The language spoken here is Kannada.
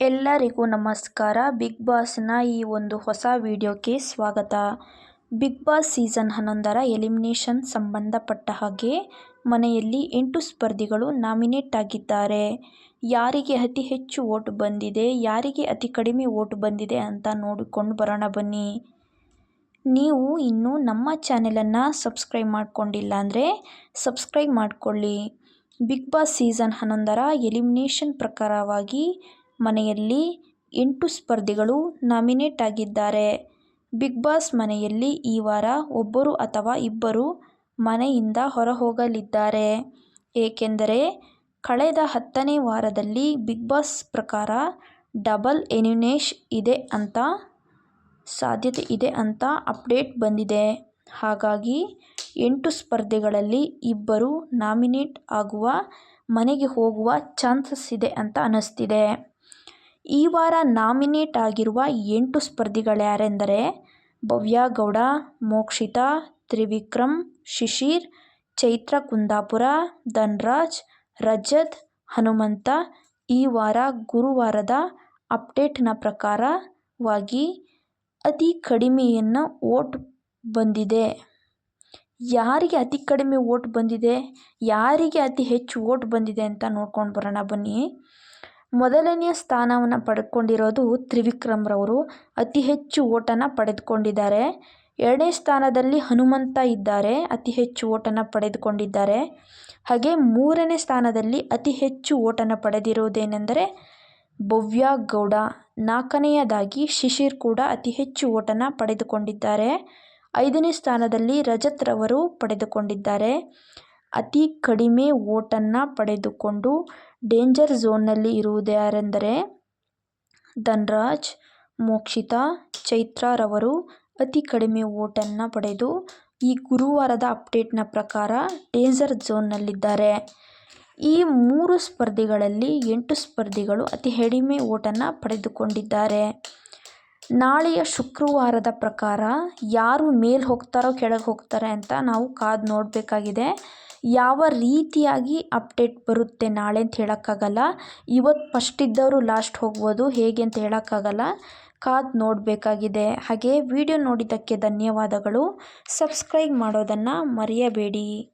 ಎಲ್ಲರಿಗೂ ನಮಸ್ಕಾರ. ಬಿಗ್ ಬಾಸ್ನ ಈ ಒಂದು ಹೊಸ ವಿಡಿಯೋಕ್ಕೆ ಸ್ವಾಗತ. ಬಿಗ್ ಬಾಸ್ ಸೀಸನ್ ಹನ್ನೊಂದರ ಎಲಿಮಿನೇಷನ್ ಸಂಬಂಧಪಟ್ಟ ಹಾಗೆ ಮನೆಯಲ್ಲಿ ಎಂಟು ಸ್ಪರ್ಧಿಗಳು ನಾಮಿನೇಟ್ ಆಗಿದ್ದಾರೆ. ಯಾರಿಗೆ ಅತಿ ಹೆಚ್ಚು ಓಟ್ ಬಂದಿದೆ, ಯಾರಿಗೆ ಅತಿ ಕಡಿಮೆ ಓಟ್ ಬಂದಿದೆ ಅಂತ ನೋಡಿಕೊಂಡು ಬರೋಣ ಬನ್ನಿ. ನೀವು ಇನ್ನೂ ನಮ್ಮ ಚಾನೆಲನ್ನು ಸಬ್ಸ್ಕ್ರೈಬ್ ಮಾಡಿಕೊಂಡಿಲ್ಲ ಅಂದರೆ ಸಬ್ಸ್ಕ್ರೈಬ್ ಮಾಡಿಕೊಳ್ಳಿ. ಬಿಗ್ ಬಾಸ್ ಸೀಸನ್ ಹನ್ನೊಂದರ ಎಲಿಮಿನೇಷನ್ ಪ್ರಕಾರವಾಗಿ ಮನೆಯಲ್ಲಿ ಎಂಟು ಸ್ಪರ್ಧಿಗಳು ನಾಮಿನೇಟ್ ಆಗಿದ್ದಾರೆ. ಬಿಗ್ ಬಾಸ್ ಮನೆಯಲ್ಲಿ ಈ ವಾರ ಒಬ್ಬರು ಅಥವಾ ಇಬ್ಬರು ಮನೆಯಿಂದ ಹೊರಹೋಗಲಿದ್ದಾರೆ. ಏಕೆಂದರೆ ಕಳೆದ ಹತ್ತನೇ ವಾರದಲ್ಲಿ ಬಿಗ್ ಬಾಸ್ ಪ್ರಕಾರ ಡಬಲ್ ಎನಿನೇಶ್ ಇದೆ ಅಂತ ಸಾಧ್ಯತೆ ಇದೆ ಅಂತ ಅಪ್ಡೇಟ್ ಬಂದಿದೆ. ಹಾಗಾಗಿ ಎಂಟು ಸ್ಪರ್ಧೆಗಳಲ್ಲಿ ಇಬ್ಬರು ನಾಮಿನೇಟ್ ಆಗುವ ಮನೆಗೆ ಹೋಗುವ ಚಾನ್ಸಸ್ ಇದೆ ಅಂತ ಅನ್ನಿಸ್ತಿದೆ. ಈ ವಾರ ನಾಮಿನೇಟ್ ಆಗಿರುವ ಎಂಟು ಸ್ಪರ್ಧಿಗಳ್ಯಾರೆಂದರೆ ಭವ್ಯ ಗೌಡ, ಮೋಕ್ಷಿತಾ, ತ್ರಿವಿಕ್ರಮ್, ಶಿಶಿರ್, ಚೈತ್ರ ಕುಂದಾಪುರ, ಧನ್ರಾಜ್, ರಜತ್, ಹನುಮಂತ ಈ ವಾರ ಗುರುವಾರದ ಅಪ್ಡೇಟ್ನ ಪ್ರಕಾರವಾಗಿ ಅತಿ ಕಡಿಮೆಯನ್ನು ಓಟ್ ಬಂದಿದೆ. ಯಾರಿಗೆ ಅತಿ ಕಡಿಮೆ ಓಟ್ ಬಂದಿದೆ? ಯಾರಿಗೆ ಅತಿ ಹೆಚ್ಚು ಓಟ್ ಬಂದಿದೆ ಅಂತ ನೋಡ್ಕೊಂಡು ಬರೋಣ ಬನ್ನಿ. ಮೊದಲನೆಯ ಸ್ಥಾನವನ್ನು ಪಡೆದುಕೊಂಡಿರೋದು ತ್ರಿವಿಕ್ರಮ್ರವರು. ಅತಿ ಹೆಚ್ಚು ಓಟನ್ನು ಪಡೆದುಕೊಂಡಿದ್ದಾರೆ. ಎರಡನೇ ಸ್ಥಾನದಲ್ಲಿ ಹನುಮಂತ ಇದ್ದಾರೆ, ಅತಿ ಹೆಚ್ಚು ಓಟನ್ನು ಪಡೆದುಕೊಂಡಿದ್ದಾರೆ. ಹಾಗೆ ಮೂರನೇ ಸ್ಥಾನದಲ್ಲಿ ಅತಿ ಹೆಚ್ಚು ಓಟನ್ನು ಪಡೆದಿರುವುದೇನೆಂದರೆ ಭವ್ಯ ಗೌಡ. ನಾಲ್ಕನೆಯದಾಗಿ ಶಿಶಿರ್ ಕೂಡ ಅತಿ ಹೆಚ್ಚು ಓಟನ್ನು ಪಡೆದುಕೊಂಡಿದ್ದಾರೆ. ಐದನೇ ಸ್ಥಾನದಲ್ಲಿ ರಜತ್ ರವರು ಪಡೆದುಕೊಂಡಿದ್ದಾರೆ. ಅತಿ ಕಡಿಮೆ ಓಟನ್ನು ಪಡೆದುಕೊಂಡು ಡೇಂಜರ್ ಝೋನ್ನಲ್ಲಿ ಇರುವುದ್ಯಾರೆಂದರೆ ಧನ್ರಾಜ್, ಮೋಕ್ಷಿತಾ ಚೈತ್ರಾರವರು ಅತಿ ಕಡಿಮೆ ಓಟನ್ನು ಪಡೆದು ಈ ಗುರುವಾರದ ಅಪ್ಡೇಟ್ನ ಪ್ರಕಾರ ಡೇಂಜರ್ ಝೋನ್ನಲ್ಲಿದ್ದಾರೆ ಈ ಮೂರು ಸ್ಪರ್ಧಿಗಳಲ್ಲಿ ಎಂಟು ಸ್ಪರ್ಧಿಗಳು ಅತಿ ಕಡಿಮೆ ಓಟನ್ನು ಪಡೆದುಕೊಂಡಿದ್ದಾರೆ. ನಾಳೆಯ ಶುಕ್ರವಾರದ ಪ್ರಕಾರ ಯಾರು ಮೇಲೆ ಹೋಗ್ತಾರೋ ಕೆಳಗೆ ಹೋಗ್ತಾರೆ ಅಂತ ನಾವು ಕಾದು ನೋಡಬೇಕಾಗಿದೆ. ಯಾವ ರೀತಿಯಾಗಿ ಅಪ್ಡೇಟ್ ಬರುತ್ತೆ ನಾಳೆ ಅಂತ ಹೇಳೋಕ್ಕಾಗಲ್ಲ. ಇವತ್ತು ಫಸ್ಟ್ ಇದ್ದವರು ಲಾಸ್ಟ್ ಹೋಗ್ಬೋದು. ಹೇಗೆ ಅಂತ ಹೇಳೋಕ್ಕಾಗಲ್ಲ. ಕಾದು ನೋಡಬೇಕಾಗಿದೆ. ಹಾಗೆ ವಿಡಿಯೋ ನೋಡಿದ್ದಕ್ಕೆ ಧನ್ಯವಾದಗಳು. ಸಬ್ಸ್ಕ್ರೈಬ್ ಮಾಡೋದನ್ನು ಮರೆಯಬೇಡಿ.